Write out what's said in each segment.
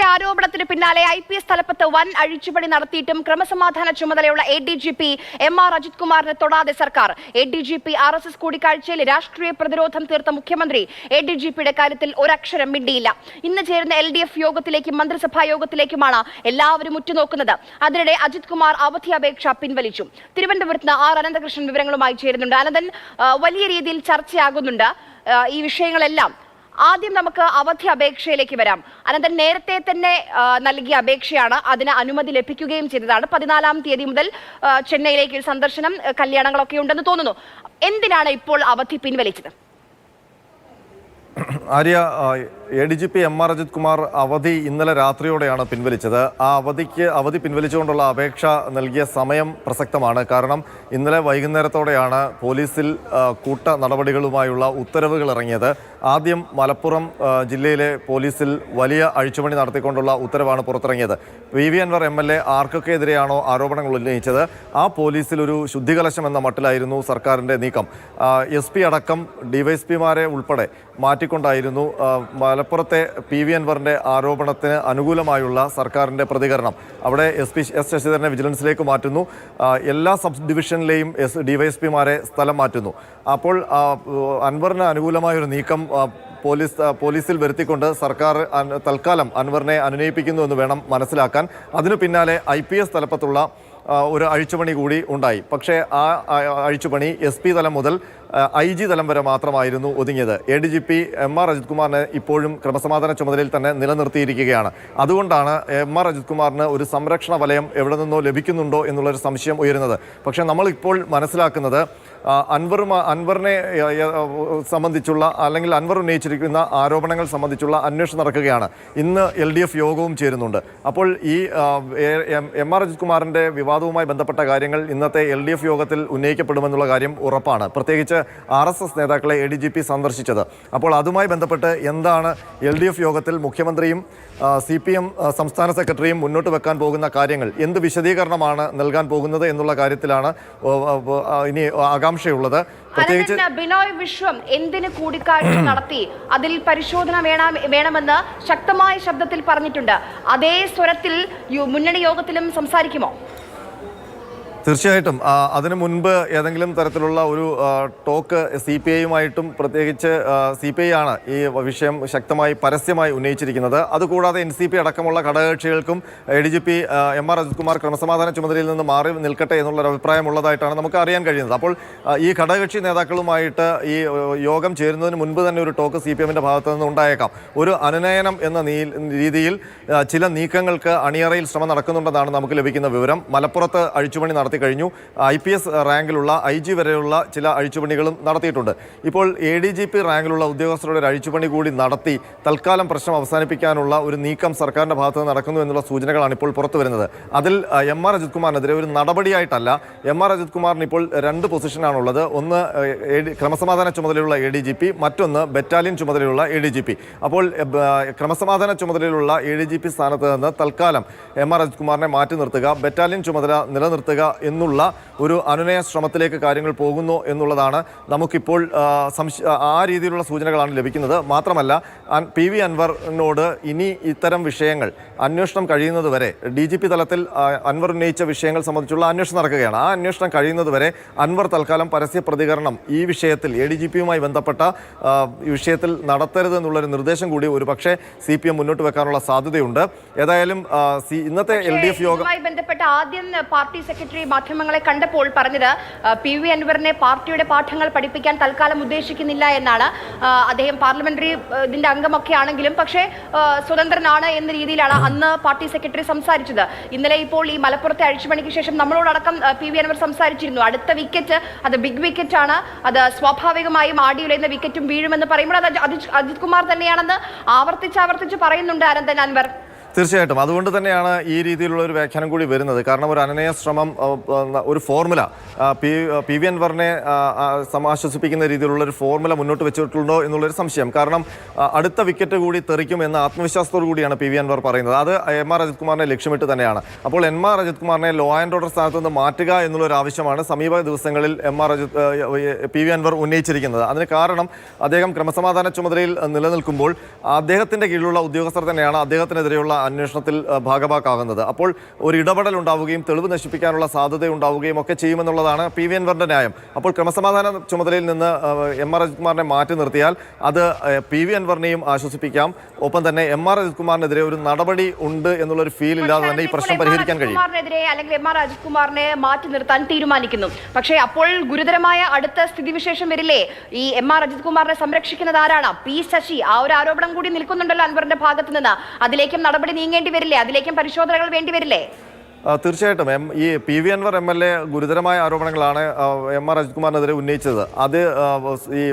അൻവറിന്റെ ആരോപണത്തിന് പിന്നാലെ ഐ പി എസ് തലപ്പത്ത് വൻ അഴിച്ചുപണി നടത്തിയിട്ടും ക്രമസമാധാന ചുമതലയുള്ള A D G P M R Ajith കുമാറിനെ തൊടാതെ സർക്കാർ. A D G P R S S കൂടിക്കാഴ്ചയിൽ രാഷ്ട്രീയ പ്രതിരോധം തീർത്ത മുഖ്യമന്ത്രി എ ഡി ജി പിയുടെ കാര്യത്തിൽ ഒരക്ഷരം മിണ്ടിയില്ല. ഇന്ന് ചേരുന്ന എൽ ഡി എഫ് യോഗത്തിലേക്കും മന്ത്രിസഭാ യോഗത്തിലേക്കുമാണ് എല്ലാവരും ഉറ്റുനോക്കുന്നത്. അതിനിടെ അജിത് കുമാർ അവധി അപേക്ഷ പിൻവലിച്ചു. തിരുവനന്തപുരത്ത് നിന്ന് ആർ അനന്തകൃഷ്ണൻ വിവരങ്ങളുമായി ചേരുന്നുണ്ട്. അനന്തൻ വലിയ രീതിയിൽ ചർച്ചയാകുന്നുണ്ട്. ഈ വിഷയങ്ങളെല്ലാം ആദ്യം നമുക്ക് അവധി അപേക്ഷയിലേക്ക് വരാം. അനന്തരം നേരത്തെ തന്നെ നൽകിയ അപേക്ഷയാണ്. അതിന് അനുമതി ലഭിക്കുകയും ചെയ്തതാണ്. പതിനാലാം തീയതി മുതൽ ചെന്നൈയിലേക്ക് ഒരു സന്ദർശനം കല്യാണങ്ങളൊക്കെ ഉണ്ടെന്ന് തോന്നുന്നു. എന്തിനാണ് ഇപ്പോൾ അവധി പിൻവലിച്ചത്? Arya A D G P M R Ajith Kumar അവധി ഇന്നലെ രാത്രിയോടെയാണ് പിൻവലിച്ചത്. ആ അവധിക്ക് അവധി പിൻവലിച്ചുകൊണ്ടുള്ള അപേക്ഷ നൽകിയ സമയം പ്രസക്തമാണ്. കാരണം ഇന്നലെ വൈകുന്നേരത്തോടെയാണ് പോലീസിൽ കൂട്ട നടപടികളുമായുള്ള ഉത്തരവുകൾ ഇറങ്ങിയത്. ആദ്യം മലപ്പുറം ജില്ലയിലെ പോലീസിൽ വലിയ അഴിച്ചുപണി നടത്തിക്കൊണ്ടുള്ള ഉത്തരവാണ് പുറത്തിറങ്ങിയത്. V V Anvar M L A ആർക്കൊക്കെ എതിരെയാണോ ആരോപണങ്ങൾ ഉന്നയിച്ചത്? ആ പോലീസിൽ ഒരു ശുദ്ധികലശം എന്ന മട്ടിലായിരുന്നു സർക്കാരിന്റെ നീക്കം. എസ് പി അടക്കം ഡിവൈഎസ്പിമാരെ ഉൾപ്പെടെ മാറ്റിക്കൊണ്ടായിരുന്നു ആ, മലപ്പുറത്തെ പി വി അൻവറിന്റെ ആരോപണത്തിന് അനുകൂലമായുള്ള സർക്കാരിന്റെ പ്രതികരണം അവിടെ എസ് പി എസ് ശശിധരനെ വിജിലൻസിലേക്ക് മാറ്റുന്നു. എല്ലാ സബ് ഡിവിഷനിലെയും എസ് ഡിവൈഎസ്പിമാരെ സ്ഥലം മാറ്റുന്നു. അപ്പോൾ അൻവറിന് അനുകൂലമായൊരു നീക്കം പോലീസ് പോലീസിൽ വരുത്തിക്കൊണ്ട് സർക്കാർ തൽക്കാലം അൻവറിനെ അനുനയിപ്പിക്കുന്നു എന്ന് വേണം മനസ്സിലാക്കാൻ. അതിനു പിന്നാലെ ഐ പി എസ് തലപ്പത്തുള്ള ഒരു അഴിച്ചുപണി കൂടി ഉണ്ടായി. പക്ഷേ ആ അഴിച്ചുപണി എസ് പി തലം മുതൽ ഐ ജി തലം വരെ മാത്രമായിരുന്നു ഒതുങ്ങിയത്. A D G P M R Ajith കുമാറിനെ ഇപ്പോഴും ക്രമസമാധാന ചുമതലയിൽ തന്നെ നിലനിർത്തിയിരിക്കുകയാണ്. അതുകൊണ്ടാണ് എം ആർ അജിത് കുമാറിന് ഒരു സംരക്ഷണ വലയം എവിടെ നിന്നോ ലഭിക്കുന്നുണ്ടോ എന്നുള്ളൊരു സംശയം ഉയരുന്നത്. പക്ഷേ നമ്മളിപ്പോൾ മനസ്സിലാക്കുന്നത് ആ, അൻവറും അൻവറിനെ സംബന്ധിച്ചുള്ള അല്ലെങ്കിൽ അൻവർ ഉന്നയിച്ചിരിക്കുന്ന ആരോപണങ്ങൾ സംബന്ധിച്ചുള്ള അന്വേഷണം നടക്കുകയാണ്. ഇന്ന് എൽ ഡി എഫ് യോഗവും ചേരുന്നുണ്ട്. അപ്പോൾ ഈ എ- ആർ അജിത് കുമാറിന്റെ വിവാദവുമായി ബന്ധപ്പെട്ട കാര്യങ്ങൾ ഇന്നത്തെ എൽ ഡി എഫ് യോഗത്തിൽ ഉന്നയിക്കപ്പെടുമെന്നുള്ള കാര്യം ഉറപ്പാണ്. പ്രത്യേകിച്ച് ആർ എസ് എസ് നേതാക്കളെ എ ഡി ജി പി സന്ദർശിച്ചത്. അപ്പോൾ അതുമായി ബന്ധപ്പെട്ട് എന്താണ് എൽ ഡി എഫ് യോഗത്തിൽ മുഖ്യമന്ത്രിയും സി പി എം സംസ്ഥാന സെക്രട്ടറിയും മുന്നോട്ട് വെക്കാൻ പോകുന്ന കാര്യങ്ങൾ? എന്ത് വിശദീകരണമാണ് നൽകാൻ പോകുന്നത് എന്നുള്ള കാര്യത്തിലാണ് ഇനി ഇനി ആകാംക്ഷയുള്ളത്. പ്രത്യേകിച്ച് ബിനോയ് വിശ്വം എന്തിന് കൂടിക്കാഴ്ച നടത്തി? അതിൽ പരിശോധന വേണം വേണമെന്ന് ശക്തമായ ശബ്ദത്തിൽ പറഞ്ഞിട്ടുണ്ട്. അതേ സ്വരത്തിൽ മുന്നണി യോഗത്തിലും സംസാരിക്കുമോ? തീർച്ചയായിട്ടും. അതിനു മുൻപ് ഏതെങ്കിലും തരത്തിലുള്ള ഒരു ടോക്ക് സി പി ഐയുമായിട്ടും പ്രത്യേകിച്ച് സി പി ഐ ആണ് ഈ വിഷയം ശക്തമായി പരസ്യമായി ഉന്നയിച്ചിരിക്കുന്നത്. അതുകൂടാതെ എൻ സി പി അടക്കമുള്ള ഘടകകക്ഷികൾക്കും A D G P M R Ajith Kumar ക്രമസമാധാന ചുമതലയിൽ നിന്ന് മാറി നിൽക്കട്ടെ എന്നുള്ളൊരു അഭിപ്രായമുള്ളതായിട്ടാണ് നമുക്ക് അറിയാൻ കഴിയുന്നത്. അപ്പോൾ ഈ ഘടകകക്ഷി നേതാക്കളുമായിട്ട് ഈ യോഗം ചേരുന്നതിന് മുൻപ് തന്നെ ഒരു ടോക്ക് സി പി എമ്മിന്റെ ഭാഗത്ത് നിന്ന് ഉണ്ടായേക്കാം. ഒരു അനുനയനം എന്ന രീതിയിൽ ചില നീക്കങ്ങൾക്ക് അണിയറയിൽ ശ്രമം നടക്കുന്നുണ്ടെന്നാണ് നമുക്ക് ലഭിക്കുന്ന വിവരം. മലപ്പുറത്ത് അഴിച്ചുപണി നടത്തി കഴിഞ്ഞു ഐ പി എസ് റാങ്കിലുള്ള ഐ ജി വരെയുള്ള ചില അഴിച്ചുപണികളും നടത്തിയിട്ടുണ്ട്. ഇപ്പോൾ എ ഡി ജി പി റാങ്കിലുള്ള ഉദ്യോഗസ്ഥരുടെ ഒരു അഴിച്ചുപണി കൂടി നടത്തി തൽക്കാലം പ്രശ്നം അവസാനിപ്പിക്കാനുള്ള ഒരു നീക്കം സർക്കാരിന്റെ ഭാഗത്ത് നടക്കുന്നു എന്നുള്ള സൂചനകളാണ് ഇപ്പോൾ പുറത്തു വരുന്നത്. അതിൽ എം ആർ അജിത് കുമാറിനെതിരെ ഒരു നടപടിയായിട്ടല്ല. എം ആർ അജിത് കുമാറിന് ഇപ്പോൾ രണ്ട് പൊസിഷനാണുള്ളത്. ഒന്ന് ക്രമസമാധാന ചുമതലയുള്ള എ ഡി ജി പി മറ്റൊന്ന് ബറ്റാലിയൻ ചുമതലയുള്ള എ ഡി ജി പി. അപ്പോൾ ക്രമസമാധാന ചുമതലയുള്ള എ ഡി ജി പി സ്ഥാനത്ത് നിന്ന് തൽക്കാലം എം ആർ അജിത് കുമാറിനെ മാറ്റി നിർത്തുക ബറ്റാലിയൻ ചുമതല നിലനിർത്തുക എന്നുള്ള ഒരു അനുനയ ശ്രമത്തിലേക്ക് കാര്യങ്ങൾ പോകുന്നു എന്നുള്ളതാണ് നമുക്കിപ്പോൾ ആ, സംശ- ആ രീതിയിലുള്ള സൂചനകളാണ് ലഭിക്കുന്നത്. മാത്രമല്ല പി വി അൻവറിനോട് ഇനി ഇത്തരം വിഷയങ്ങൾ അന്വേഷണം കഴിയുന്നത് വരെ ഡി ജി പി തലത്തിൽ അൻവർ ഉന്നയിച്ച വിഷയങ്ങൾ സംബന്ധിച്ചുള്ള അന്വേഷണം നടക്കുകയാണ്. ആ അന്വേഷണം കഴിയുന്നത് വരെ അൻവർ തൽക്കാലം പരസ്യ പ്രതികരണം ഈ വിഷയത്തിൽ എ ഡി ജി പിയുമായി ബന്ധപ്പെട്ട വിഷയത്തിൽ നടത്തരുത് എന്നുള്ളൊരു നിർദ്ദേശം കൂടി ഒരു പക്ഷേ സി പി എം മുന്നോട്ട് വെക്കാനുള്ള സാധ്യതയുണ്ട്. ഏതായാലും ഇന്നത്തെ എൽ ഡി എഫ് യോഗം ബന്ധപ്പെട്ട ആദ്യം പാർട്ടി സെക്രട്ടറി മാധ്യമങ്ങളെ കണ്ടപ്പോൾ പറഞ്ഞത് പി വി അൻവറിനെ പാർട്ടിയുടെ പാഠങ്ങൾ പഠിപ്പിക്കാൻ തൽക്കാലം ഉദ്ദേശിക്കുന്നില്ല എന്നാണ്. അദ്ദേഹം പാർലമെന്ററി ഇതിന്റെ അംഗമൊക്കെ ആണെങ്കിലും പക്ഷേ സ്വതന്ത്രനാണ് എന്ന രീതിയിലാണ് അന്ന് പാർട്ടി സെക്രട്ടറി സംസാരിച്ചത്. ഇന്നലെ ഇപ്പോൾ ഈ മലപ്പുറത്തെ അഴിച്ചുപണിക്ക് ശേഷം നമ്മളോടക്കം പി വി അൻവർ സംസാരിച്ചിരുന്നു. അടുത്ത വിക്കറ്റ് അത് ബിഗ് വിക്കറ്റ് ആണ് അത് സ്വാഭാവികമായും ആടിയുലയുന്ന വിക്കറ്റും വീഴുമെന്ന് പറയുമ്പോൾ അത് അജിത് കുമാർ തന്നെയാണെന്ന് ആവർത്തിച്ച് ആവർത്തിച്ച് പറയുന്നുണ്ട് അനന്തൻ അൻവർ. തീർച്ചയായിട്ടും. അതുകൊണ്ട് തന്നെയാണ് ഈ രീതിയിലുള്ള ഒരു വ്യാഖ്യാനം കൂടി വരുന്നത്. കാരണം ഒരു അനനയ ശ്രമം ഒരു ഫോർമുല പി പി വി അൻവറിനെ സമാശ്വസിപ്പിക്കുന്ന രീതിയിലുള്ള ഒരു ഫോർമുല മുന്നോട്ട് വെച്ചിട്ടുണ്ടോ എന്നുള്ളൊരു സംശയം. കാരണം അടുത്ത വിക്കറ്റ് കൂടി തെറിക്കും എന്ന ആത്മവിശ്വാസത്തോടു കൂടിയാണ് പി വി അൻവർ പറയുന്നത്. അത് എം ആർ അജിത് കുമാറിനെ ലക്ഷ്യമിട്ട് തന്നെയാണ്. അപ്പോൾ എം ആർ അജിത് കുമാറിനെ ലോ ആൻഡ് ഓർഡർ സ്ഥാനത്ത് നിന്ന് മാറ്റുക എന്നുള്ളൊരു ആവശ്യമാണ് സമീപ ദിവസങ്ങളിൽ M R Ajith P V Anvar ഉന്നയിച്ചിരിക്കുന്നത്. അതിന് കാരണം അദ്ദേഹം ക്രമസമാധാന ചുമതലയിൽ നിലനിൽക്കുമ്പോൾ അദ്ദേഹത്തിന്റെ കീഴിലുള്ള ഉദ്യോഗസ്ഥർ തന്നെയാണ് അദ്ദേഹത്തിനെതിരെയുള്ള അന്വേഷണത്തിൽ ഭാഗമാക്കാകുന്നത് ഭാഗഭാക്കാകുന്നത് അപ്പോൾ ഒരു ഇടപെടൽ ഉണ്ടാവുകയും തെളിവ് നശിപ്പിക്കാനുള്ള സാധ്യത ഉണ്ടാവുകയും ഒക്കെ ചെയ്യുമെന്നുള്ളതാണ് പി വി എൻവറിന്റെ ന്യായം. അപ്പോൾ ക്രമസമാധാന ചുമതലയിൽ നിന്ന് എം ആർ അജിത്കുമാറിനെ മാറ്റി നിർത്തിയാൽ അത് പി വി എൻവറിനെയും ആശ്വസിപ്പിക്കാം. ഒപ്പം തന്നെ എം ആർ അജിത്കുമാറിനെതിരെ ഒരു നടപടി ഉണ്ട് എന്നുള്ളൊരു ഫീൽ ഇല്ലാതെ തന്നെ ഈ പ്രശ്നം പരിഹരിക്കാൻ കഴിയും. അല്ലെങ്കിൽ എം ആർ അജിത് കുമാറിനെ മാറ്റി നിർത്താൻ തീരുമാനിക്കുന്നു. പക്ഷേ അപ്പോൾ ഗുരുതരമായ അടുത്ത സ്ഥിതിവിശേഷം വരില്ലേ? ഈ എം ആർ അജിത് കുമാറിനെ സംരക്ഷിക്കുന്നത് ആരാണ്? പി ശശി. ആ ഒരു ആരോപണം കൂടി നിൽക്കുന്നുണ്ടല്ലോ അൻവറിന്റെ ഭാഗത്ത് നിന്ന് അതിലേക്കും നടപടി നീങ്ങേണ്ടി വരില്ലേ? അതിലേക്കും പരിശോധനകൾ വേണ്ടി വരില്ലേ? തീർച്ചയായിട്ടും. എം ഈ P V Anvar M L A ഗുരുതരമായ ആരോപണങ്ങളാണ് എം ആർ അജിത്കുമാറിനെതിരെ ഉന്നയിച്ചത്. അത് ഈ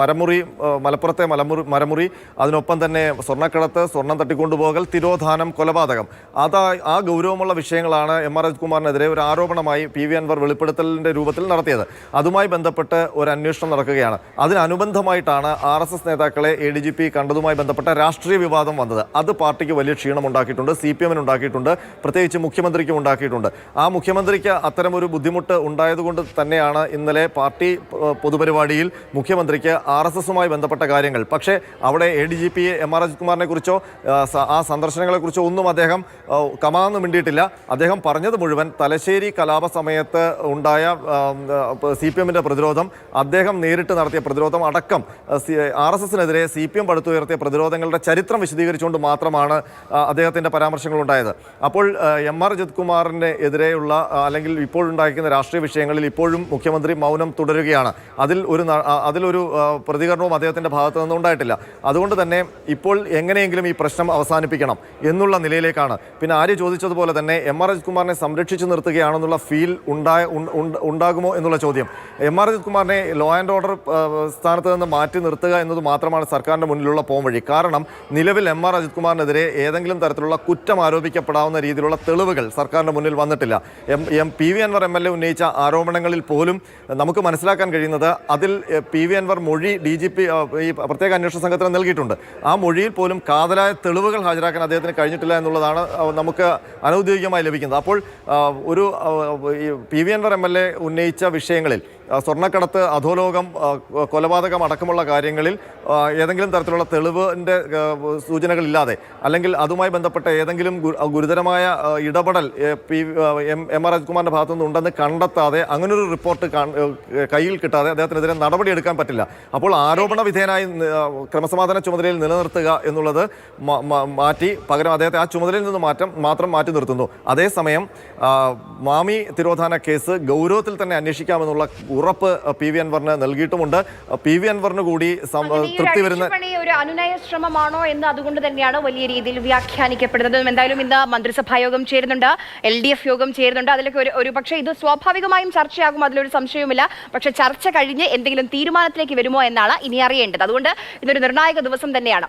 മരമുറി മലപ്പുറത്തെ മലമുറി മരമുറി അതിനൊപ്പം തന്നെ സ്വർണക്കടത്ത് സ്വർണം തട്ടിക്കൊണ്ടുപോകൽ തിരോധാനം കൊലപാതകം. അത് ആ ഗൗരവമുള്ള വിഷയങ്ങളാണ് എം ആർ അജിത്കുമാറിനെതിരെ ഒരു ആരോപണമായി പി വി അൻവർ വെളിപ്പെടുത്തലിന്റെ രൂപത്തിൽ നടത്തിയത്. അതുമായി ബന്ധപ്പെട്ട് ഒരു അന്വേഷണം നടക്കുകയാണ്. അതിനനുബന്ധമായിട്ടാണ് ആർ എസ് എസ് നേതാക്കളെ എ ഡി ജി പി കണ്ടതുമായി ബന്ധപ്പെട്ട രാഷ്ട്രീയ വിവാദം വന്നത്. അത് പാർട്ടിക്ക് വലിയ ക്ഷീണം ഉണ്ടാക്കിയിട്ടുണ്ട് സി പി എമ്മിന് ഉണ്ടാക്കിയിട്ടുണ്ട്. പ്രത്യേകിച്ച് മുഖ്യമന്ത്രിക്കും ഉണ്ടാക്കിയിട്ടുണ്ട്. ആ മുഖ്യമന്ത്രിക്ക് അത്തരമൊരു ബുദ്ധിമുട്ട് ഉണ്ടായതുകൊണ്ട് തന്നെയാണ് ഇന്നലെ പാർട്ടി പൊതുപരിപാടിയിൽ മുഖ്യമന്ത്രിക്ക് ആർ എസ് എസുമായി ബന്ധപ്പെട്ട കാര്യങ്ങൾ. പക്ഷേ അവിടെ A D G P M R അജിത്കുമാറിനെ കുറിച്ചോ ആ സന്ദർശനങ്ങളെക്കുറിച്ചോ ഒന്നും അദ്ദേഹം കമാന്ന് മിണ്ടിയിട്ടില്ല. അദ്ദേഹം പറഞ്ഞത് മുഴുവൻ തലശ്ശേരി കലാപ സമയത്ത് ഉണ്ടായ സി പി എമ്മിന്റെ പ്രതിരോധം അദ്ദേഹം നേരിട്ട് നടത്തിയ പ്രതിരോധം അടക്കം ആർ എസ് എസിനെതിരെ സി പി എം പടുത്തുയർത്തിയ പ്രതിരോധങ്ങളുടെ ചരിത്രം വിശദീകരിച്ചുകൊണ്ട് മാത്രമാണ് അദ്ദേഹത്തിന്റെ ഉണ്ടായത് അപ്പോൾ എം ആർ അജിത് കുമാറിന്റെ എതിരെയുള്ള അല്ലെങ്കിൽ ഇപ്പോഴുണ്ടായിരിക്കുന്ന രാഷ്ട്രീയ വിഷയങ്ങളിൽ ഇപ്പോഴും മുഖ്യമന്ത്രി മൗനം തുടരുകയാണ്. അതിൽ ഒരു അതിലൊരു പ്രതികരണവും അദ്ദേഹത്തിന്റെ ഭാഗത്തു നിന്നും ഉണ്ടായിട്ടില്ല. അതുകൊണ്ട് തന്നെ ഇപ്പോൾ എങ്ങനെയെങ്കിലും ഈ പ്രശ്നം അവസാനിപ്പിക്കണം എന്നുള്ള നിലയിലേക്കാണ്. പിന്നെ ആര്യ ചോദിച്ചതുപോലെ തന്നെ എം ആർ അജിത് കുമാറിനെ സംരക്ഷിച്ചു നിർത്തുകയാണെന്നുള്ള ഫീൽ ഉണ്ടായ ഉണ്ട- ഉണ്ട- ഉണ്ടാകുമോ എന്നുള്ള ചോദ്യം. എം ആർ അജിത് കുമാറിനെ ലോ ആൻഡ് ഓർഡർ സ്ഥാനത്ത് നിന്ന് മാറ്റി നിർത്തുക എന്നത് മാത്രമാണ് സർക്കാരിന്റെ മുന്നിലുള്ള പോംവഴി. കാരണം നിലവിൽ എം ആർ അജിത് കുമാറിനെതിരെ ഏതെങ്കിലും തരത്തിലുള്ള കുറ്റം ആരോപിക്കപ്പെടാവുന്ന രീതിയിലുള്ള തെളിവുകൾ സർക്കാരിന്റെ മുന്നിൽ വന്നിട്ടില്ല. M M P V Anvar M L A ഉന്നയിച്ച ആരോപണങ്ങളിൽ പോലും നമുക്ക് മനസ്സിലാക്കാൻ കഴിയുന്നത് അതിൽ പി വി അൻവർ മൊഴി ഡി ജി പി ഈ പ്രത്യേക അന്വേഷണ സംഘത്തിന് നൽകിയിട്ടുണ്ട്. ആ മൊഴിയിൽ പോലും കാതലായ തെളിവുകൾ ഹാജരാക്കാൻ അദ്ദേഹത്തിന് കഴിഞ്ഞിട്ടില്ല എന്നുള്ളതാണ് നമുക്ക് അനൗദ്യോഗികമായി ലഭിക്കുന്നത്. അപ്പോൾ ഒരു P V Anvar M L A ഉന്നയിച്ച വിഷയങ്ങളിൽ സ്വർണക്കടത്ത് അധോലോകം കൊലപാതകം അടക്കമുള്ള കാര്യങ്ങളിൽ ഏതെങ്കിലും തരത്തിലുള്ള തെളിവിന്റെ സൂചനകളില്ലാതെ അല്ലെങ്കിൽ അതുമായി ബന്ധപ്പെട്ട ഏതെങ്കിലും ഗുരുതരമായ ഇടപെടൽ പി എം എം ആർ രാജ്കുമാറിന്റെ ഭാഗത്തു നിന്ന് ഉണ്ടെന്ന് കണ്ടെത്താതെ അങ്ങനൊരു റിപ്പോർട്ട് കയ്യിൽ കിട്ടാതെ അദ്ദേഹത്തിനെതിരെ നടപടിയെടുക്കാൻ പറ്റില്ല. അപ്പോൾ ആരോപണ വിധേയനായി ക്രമസമാധാന ചുമതലയിൽ നിലനിർത്തുക എന്നുള്ളത് മാറ്റി പകരം അദ്ദേഹത്തെ ആ ചുമതലയിൽ നിന്ന് മാറ്റം മാത്രം മാറ്റി നിർത്തുന്നു. അതേസമയം മാമി തിരോധാന കേസ് ഗൗരവത്തിൽ തന്നെ അന്വേഷിക്കാമെന്നുള്ള ഉറപ്പ് പി വി അൻവറിന് നൽകിയിട്ടുമുണ്ട്. പി വി അൻവറിന് കൂടി തൃപ്തി വരുന്ന ഒരു അനുനയ ശ്രമമാണോ എന്ന് അതുകൊണ്ട് തന്നെയാണ് വലിയ രീതിയിൽ വ്യാഖ്യാനിക്കപ്പെടുന്നത്. എന്തായാലും ഇന്ന് മന്ത്രിസഭാ യോഗം ചേരുന്നുണ്ട് എൽ ഡി എഫ് യോഗം ചേരുന്നുണ്ട്. അതിലൊക്കെ ഒരു ഒരു പക്ഷേ ഇത് സ്വാഭാവികമായും ചർച്ചയാകും അതിലൊരു സംശയവുമില്ല. പക്ഷെ ചർച്ച കഴിഞ്ഞ് എന്തെങ്കിലും തീരുമാനത്തിലേക്ക് വരുമോ എന്നാണ് ഇനി അറിയേണ്ടത്. അതുകൊണ്ട് ഇതൊരു നിർണായക ദിവസം തന്നെയാണ്.